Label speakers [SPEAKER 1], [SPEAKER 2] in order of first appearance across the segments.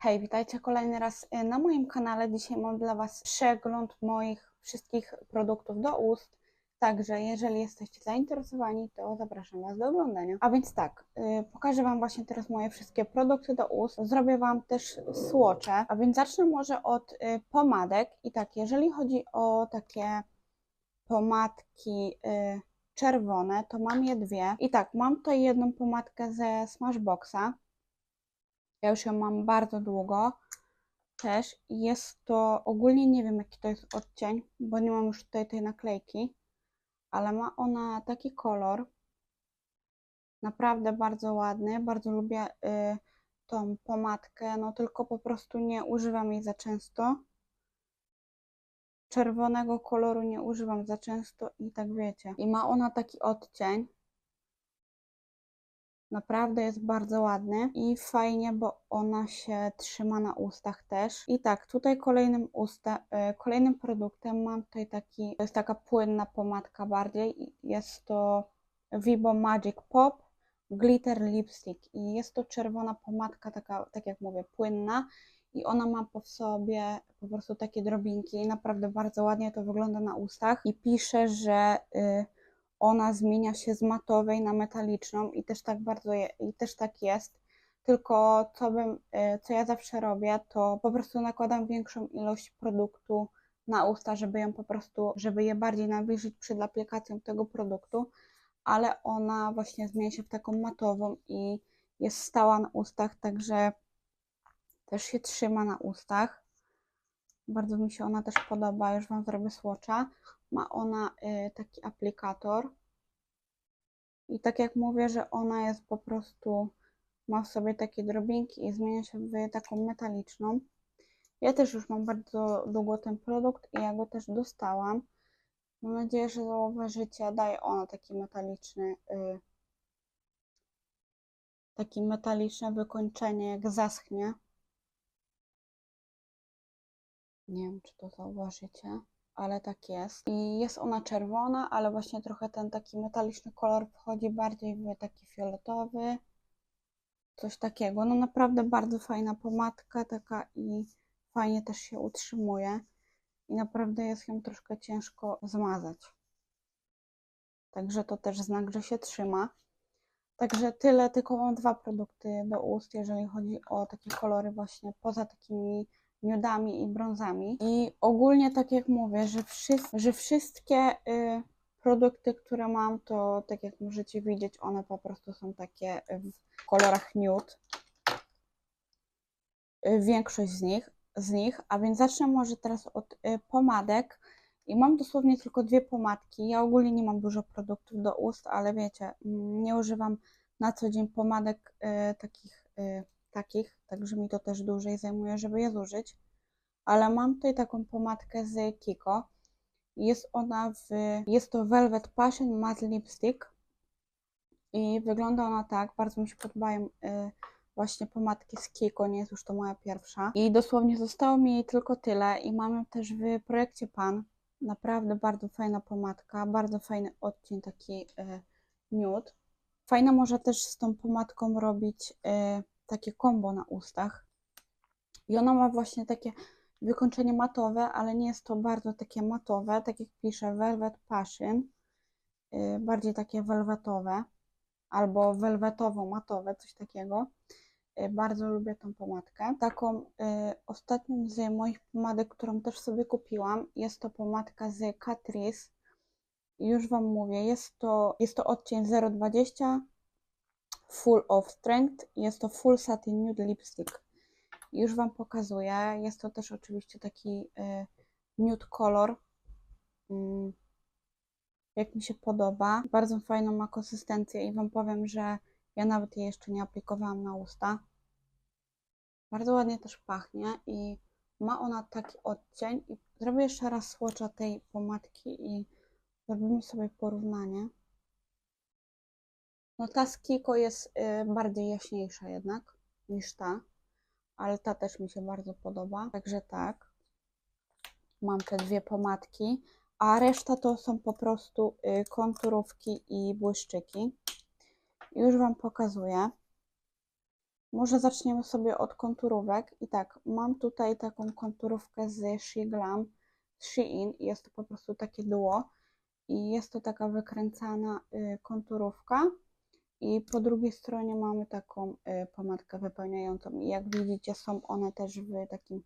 [SPEAKER 1] Hej, witajcie kolejny raz y, na moim kanale. Dzisiaj mam dla Was przegląd moich wszystkich produktów do ust. Także jeżeli jesteście zainteresowani, to zapraszam Was do oglądania. A więc tak, y, pokażę Wam właśnie teraz moje wszystkie produkty do ust. Zrobię Wam też słocze. A więc zacznę może od y, pomadek. I tak, jeżeli chodzi o takie pomadki czerwone, to mam je dwie. I tak, mam tutaj jedną pomadkę ze Smashboxa. Ja już ją mam bardzo długo też. Jest to, ogólnie nie wiem jaki to jest odcień, bo nie mam już tutaj tej naklejki, ale ma ona taki kolor. Naprawdę bardzo ładny. Bardzo lubię y, tą pomadkę, no tylko po prostu nie używam jej za często. Czerwonego koloru nie używam za często i tak wiecie. I ma ona taki odcień. Naprawdę jest bardzo ładny i fajnie, bo ona się trzyma na ustach też. I tak, tutaj kolejnym, usta, y, kolejnym produktem mam tutaj taki, to jest taka płynna pomadka bardziej. Jest to Vibo Magic Pop Glitter Lipstick i jest to czerwona pomadka, taka, tak jak mówię, płynna i ona ma po sobie po prostu takie drobinki i naprawdę bardzo ładnie to wygląda na ustach i pisze, że y, ona zmienia się z matowej na metaliczną i też tak bardzo je, i też tak jest. Tylko co bym, y, co ja zawsze robię, to po prostu nakładam większą ilość produktu na usta, żeby ją po prostu, żeby je bardziej nawilżyć przed aplikacją tego produktu, ale ona właśnie zmienia się w taką matową i jest stała na ustach, także też się trzyma na ustach. Bardzo mi się ona też podoba, już Wam zrobię swatcha. Ma ona y, taki aplikator. I tak jak mówię, że ona jest po prostu, ma w sobie takie drobinki i zmienia się w taką metaliczną. Ja też już mam bardzo długo ten produkt i ja go też dostałam. Mam nadzieję, że zauważycie, daje ona taki metaliczny, y, takie metaliczne wykończenie, jak zaschnie. Nie wiem, czy to zauważycie, ale tak jest. I jest ona czerwona, ale właśnie trochę ten taki metaliczny kolor wchodzi bardziej w taki fioletowy. Coś takiego. No naprawdę bardzo fajna pomadka taka i fajnie też się utrzymuje. I naprawdę jest ją troszkę ciężko zmazać. Także to też znak, że się trzyma. Także tyle, tylko mam dwa produkty do ust, jeżeli chodzi o takie kolory właśnie poza takimi miodami i brązami. I ogólnie tak jak mówię, że, że wszystkie y, produkty, które mam, to tak jak możecie widzieć, one po prostu są takie w kolorach nude. Y, Większość z nich, z nich, a więc zacznę może teraz od y, pomadek. I mam dosłownie tylko dwie pomadki. Ja ogólnie nie mam dużo produktów do ust, ale wiecie, mm, nie używam na co dzień pomadek y, takich, y, takich, także mi to też dłużej zajmuje, żeby je zużyć. Ale mam tutaj taką pomadkę z Kiko. Jest ona w, jest to Velvet Passion Matte Lipstick i wygląda ona tak, bardzo mi się podobają y, właśnie pomadki z Kiko, nie jest już to moja pierwsza. I dosłownie zostało mi jej tylko tyle i mam ją też w projekcie Pan. Naprawdę bardzo fajna pomadka, bardzo fajny odcień taki y, nude. Fajne może też z tą pomadką robić y, takie kombo na ustach. I ona ma właśnie takie wykończenie matowe, ale nie jest to bardzo takie matowe, tak jak pisze Velvet Passion, y, bardziej takie welwetowe albo welwetowo-matowe, coś takiego. Y, Bardzo lubię tą pomadkę. Taką y, ostatnią z moich pomadek, którą też sobie kupiłam, jest to pomadka z Catrice. Już Wam mówię, jest to, jest to odcień 020 Full of Strength. Jest to Full Satin Nude Lipstick. Już Wam pokazuję. Jest to też oczywiście taki y, nude kolor. Mm, jak mi się podoba. Bardzo fajną ma konsystencję i Wam powiem, że ja nawet jej jeszcze nie aplikowałam na usta. Bardzo ładnie też pachnie i ma ona taki odcień. I zrobię jeszcze raz swatcha tej pomadki i zrobimy sobie porównanie. No ta z Kiko jest y, bardziej jaśniejsza jednak niż ta, ale ta też mi się bardzo podoba. Także tak. Mam te dwie pomadki, a reszta to są po prostu y, konturówki i błyszczyki. Już Wam pokazuję. Może zaczniemy sobie od konturówek. I tak, mam tutaj taką konturówkę z She Glam, Shein jest to po prostu takie duo. I jest to taka wykręcana y, konturówka. I po drugiej stronie mamy taką y, pomadkę wypełniającą. I jak widzicie, są one też w takim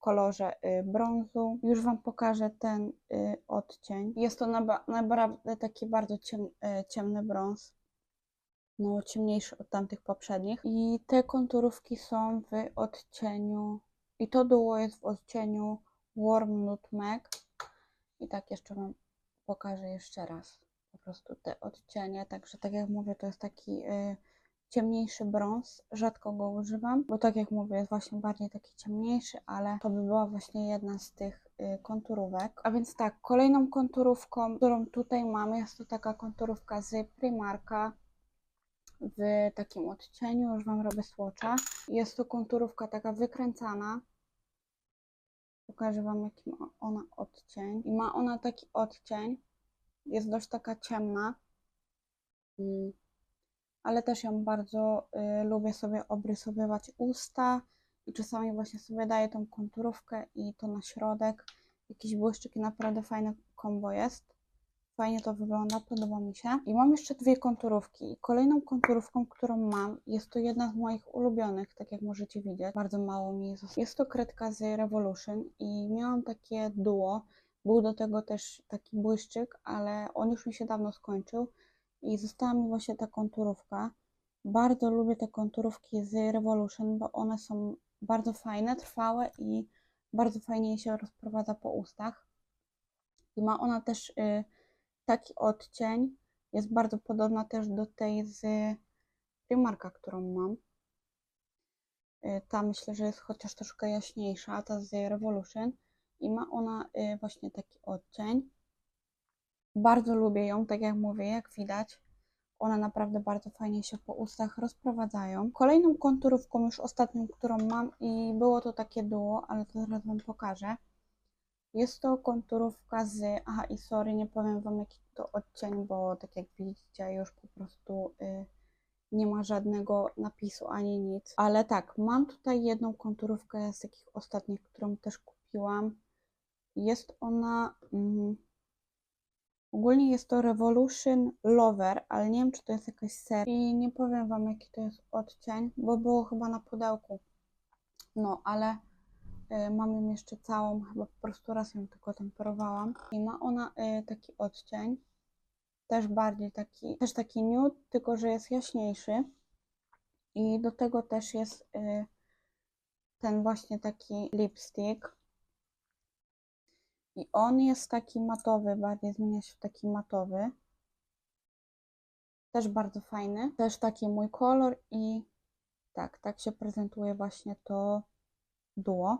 [SPEAKER 1] kolorze y, brązu. Już Wam pokażę ten y, odcień. Jest to naprawdę taki bardzo ciem, ciemny brąz. No, ciemniejszy od tamtych poprzednich. I te konturówki są w odcieniu. I to duo jest w odcieniu Warm Nutmeg. I tak jeszcze Wam pokażę jeszcze raz po prostu te odcienie. Także tak jak mówię, to jest taki y, ciemniejszy brąz. Rzadko go używam, bo tak jak mówię, jest właśnie bardziej taki ciemniejszy, ale to by była właśnie jedna z tych y, konturówek. A więc tak, kolejną konturówką, którą tutaj mamy, jest to taka konturówka z Primarka w takim odcieniu, już Wam robię swatcha. Jest to konturówka taka wykręcana. Pokażę Wam jaki ma ona odcień. I ma ona taki odcień, jest dość taka ciemna, mm. ale też ją bardzo y, lubię sobie obrysowywać usta i czasami właśnie sobie daję tą konturówkę i to na środek. Jakiś błyszczyk i naprawdę fajne kombo jest. Fajnie to wygląda, podoba mi się. I mam jeszcze dwie konturówki. I kolejną konturówką, którą mam, jest to jedna z moich ulubionych, tak jak możecie widzieć. Bardzo mało mi jest. Jest to kredka z Revolution i miałam takie duo. Był do tego też taki błyszczyk, ale on już mi się dawno skończył i została mi właśnie ta konturówka. Bardzo lubię te konturówki z Revolution, bo one są bardzo fajne, trwałe i bardzo fajnie się rozprowadza po ustach. I ma ona też y, taki odcień. Jest bardzo podobna też do tej z Primarka, którą mam. Y, Ta myślę, że jest chociaż troszkę jaśniejsza, ta z Revolution. I ma ona y, właśnie taki odcień. Bardzo lubię ją, tak jak mówię, jak widać. One naprawdę bardzo fajnie się po ustach rozprowadzają. Kolejną konturówką, już ostatnią, którą mam i było to takie duo, ale to zaraz Wam pokażę. Jest to konturówka z... Aha, i sorry, nie powiem Wam jaki to odcień, bo tak jak widzicie już po prostu y, nie ma żadnego napisu ani nic. Ale tak, mam tutaj jedną konturówkę z takich ostatnich, którą też kupiłam. Jest ona... Mm, ogólnie jest to Revolution Lover, ale nie wiem czy to jest jakaś seria. I nie powiem Wam jaki to jest odcień, bo było chyba na pudełku. No, ale... Y, Mam ją jeszcze całą, chyba po prostu raz ją tylko temperowałam. I ma ona y, taki odcień, też bardziej taki, też taki nude, tylko że jest jaśniejszy. I do tego też jest y, ten właśnie taki lipstick. I on jest taki matowy, bardziej zmienia się w taki matowy. Też bardzo fajny. Też taki mój kolor i tak, tak się prezentuje właśnie to duo.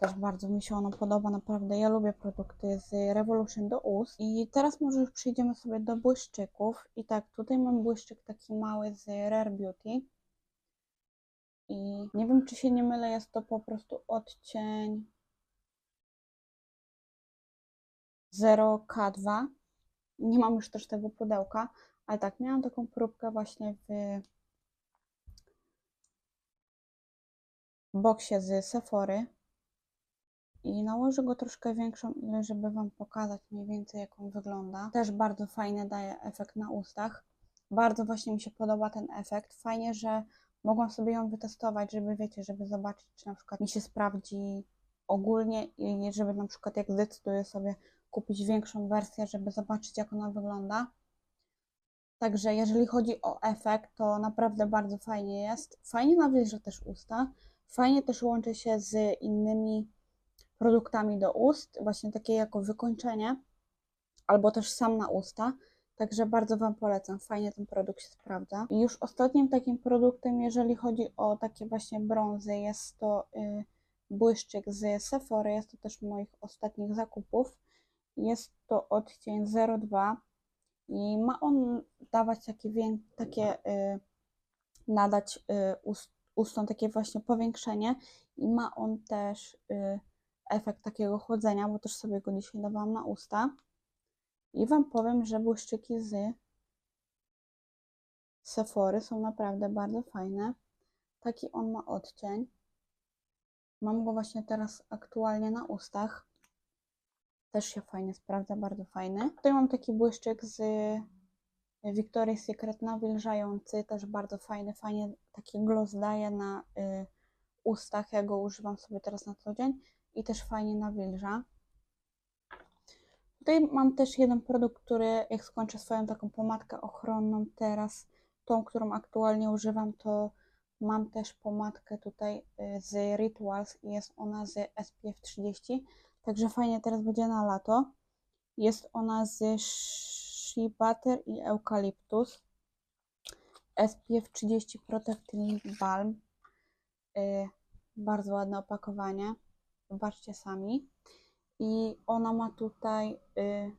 [SPEAKER 1] Też bardzo mi się ono podoba, naprawdę. Ja lubię produkty z Revolution do ust. I teraz może już przejdziemy sobie do błyszczyków. I tak, tutaj mam błyszczyk taki mały z Rare Beauty. I nie wiem, czy się nie mylę, jest to po prostu odcień 0K2. Nie mam już też tego pudełka, ale tak, miałam taką próbkę właśnie w boksie z Sephory i nałożę go troszkę większą żeby Wam pokazać mniej więcej jak on wygląda. Też bardzo fajny daje efekt na ustach. Bardzo właśnie mi się podoba ten efekt. Fajnie, że mogłam sobie ją wytestować, żeby wiecie, żeby zobaczyć, czy na przykład mi się sprawdzi ogólnie i żeby na przykład jak zdecyduję sobie kupić większą wersję, żeby zobaczyć jak ona wygląda. Także jeżeli chodzi o efekt, to naprawdę bardzo fajnie jest. Fajnie nawilża też usta. Fajnie też łączy się z innymi produktami do ust, właśnie takie jako wykończenie, albo też sam na usta. Także bardzo Wam polecam, fajnie ten produkt się sprawdza. I już ostatnim takim produktem, jeżeli chodzi o takie właśnie brązy, jest to y, błyszczyk z Sephory, jest to też moich ostatnich zakupów. Jest to odcień 02 i ma on dawać takie, takie y, nadać y, ust, ustom takie właśnie powiększenie i ma on też y, efekt takiego chłodzenia, bo też sobie go dzisiaj dawałam na usta. I Wam powiem, że błyszczyki z Sephory są naprawdę bardzo fajne. Taki on ma odcień. Mam go właśnie teraz aktualnie na ustach. Też się fajnie sprawdza, bardzo fajny. Tutaj mam taki błyszczyk z Victoria's Secret nawilżający, też bardzo fajny, fajnie taki gloss daje na y, ustach. Ja go używam sobie teraz na co dzień i też fajnie nawilża. Tutaj mam też jeden produkt, który jak skończę swoją taką pomadkę ochronną teraz, tą, którą aktualnie używam, to mam też pomadkę tutaj y, z Rituals i jest ona z SPF 30, także fajnie teraz będzie na lato. Jest ona z Shea Butter i Eucalyptus. SPF 30 Protecting Balm. Y, Bardzo ładne opakowanie. Zobaczcie sami. I ona ma tutaj y,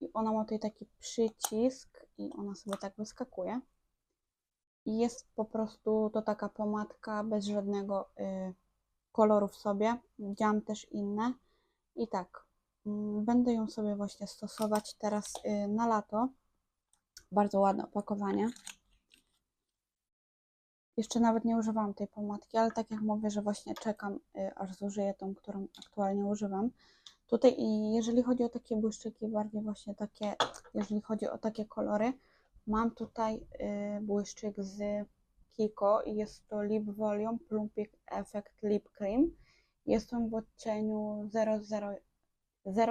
[SPEAKER 1] i ona ma tutaj taki przycisk i ona sobie tak wyskakuje. I jest po prostu to taka pomadka bez żadnego y, koloru w sobie. Widziałam też inne. I tak, mm, będę ją sobie właśnie stosować teraz y, na lato. Bardzo ładne opakowanie. Jeszcze nawet nie używałam tej pomadki, ale tak jak mówię, że właśnie czekam, y, aż zużyję tą, którą aktualnie używam. Tutaj i jeżeli chodzi o takie błyszczyki, bardziej właśnie takie, jeżeli chodzi o takie kolory, mam tutaj y, błyszczyk z Kiko i jest to Lip Volume Plumping Effect Lip Cream. Jest on w odcieniu 00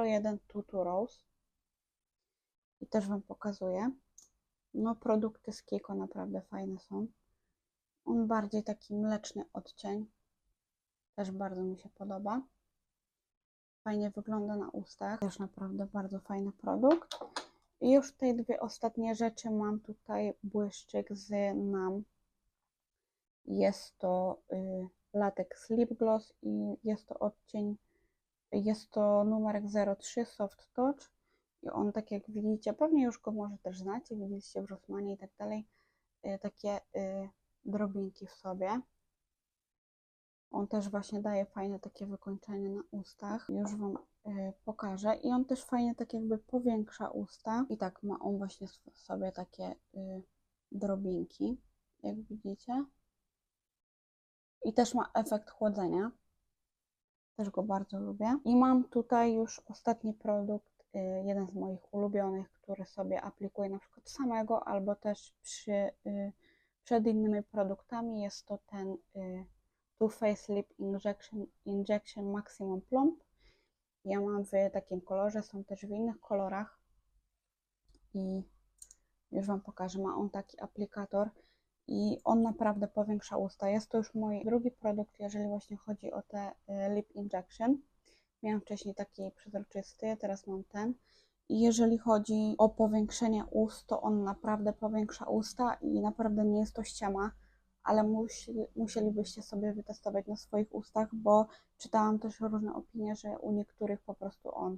[SPEAKER 1] 01 Tutu Rose. I też Wam pokazuję. No produkty z Kiko naprawdę fajne są. On bardziej taki mleczny odcień. Też bardzo mi się podoba. Fajnie wygląda na ustach. Też naprawdę bardzo fajny produkt. I już te dwie ostatnie rzeczy mam tutaj błyszczyk z NAM. Jest to y, latex lip gloss i jest to odcień, jest to numerek 03 Soft Touch. I on tak jak widzicie, pewnie już go może też znacie, widzieliście w Rossmanie i tak dalej, y, takie y, drobinki w sobie. On też właśnie daje fajne takie wykończenie na ustach. Już Wam y, pokażę. I on też fajnie tak jakby powiększa usta. I tak ma on właśnie w sobie takie y, drobinki, jak widzicie. I też ma efekt chłodzenia. Też go bardzo lubię. I mam tutaj już ostatni produkt, y, jeden z moich ulubionych, który sobie aplikuję na przykład samego, albo też przy, y, przed innymi produktami. Jest to ten y, Too Faced Lip Injection, Injection Maximum Plump. Ja mam w takim kolorze, są też w innych kolorach. I już Wam pokażę, ma on taki aplikator i on naprawdę powiększa usta. Jest to już mój drugi produkt, jeżeli właśnie chodzi o te y, Lip Injection. Miałam wcześniej taki przezroczysty, teraz mam ten. Jeżeli chodzi o powiększenie ust, to on naprawdę powiększa usta i naprawdę nie jest to ściema, ale musi, musielibyście sobie wytestować na swoich ustach, bo czytałam też różne opinie, że u niektórych po prostu on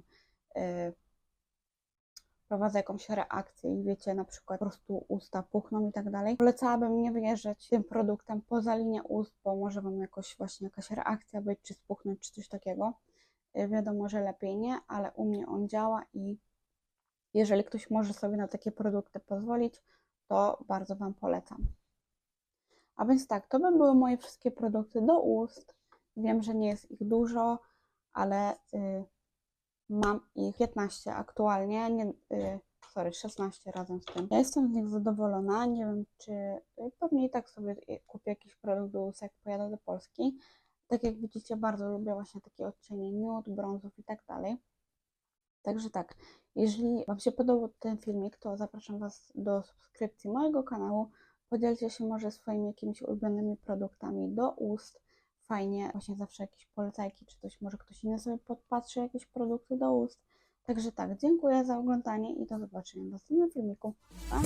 [SPEAKER 1] y, prowadzi jakąś reakcję i wiecie, na przykład po prostu usta puchną i tak dalej. Polecałabym nie wyjeżdżać tym produktem poza linię ust, bo może Wam jakoś właśnie jakaś reakcja być, czy spuchnąć, czy coś takiego. Y, wiadomo, że lepiej nie, ale u mnie on działa i jeżeli ktoś może sobie na takie produkty pozwolić, to bardzo Wam polecam. A więc tak, to by były moje wszystkie produkty do ust. Wiem, że nie jest ich dużo, ale y, mam ich 15 aktualnie, nie, y, sorry, 16 razem z tym. Ja jestem z nich zadowolona, nie wiem czy, y, pewnie i tak sobie y, kupię jakiś produkt do ust, jak pojadę do Polski. Tak jak widzicie, bardzo lubię właśnie takie odcienie nude, brązów i tak dalej. Także tak, jeżeli Wam się podobał ten filmik, to zapraszam Was do subskrypcji mojego kanału. Podzielcie się może swoimi jakimiś ulubionymi produktami do ust. Fajnie, właśnie zawsze jakieś polecajki, czy coś, może ktoś inny sobie podpatrzy jakieś produkty do ust. Także tak, dziękuję za oglądanie i do zobaczenia w następnym filmiku. Pa!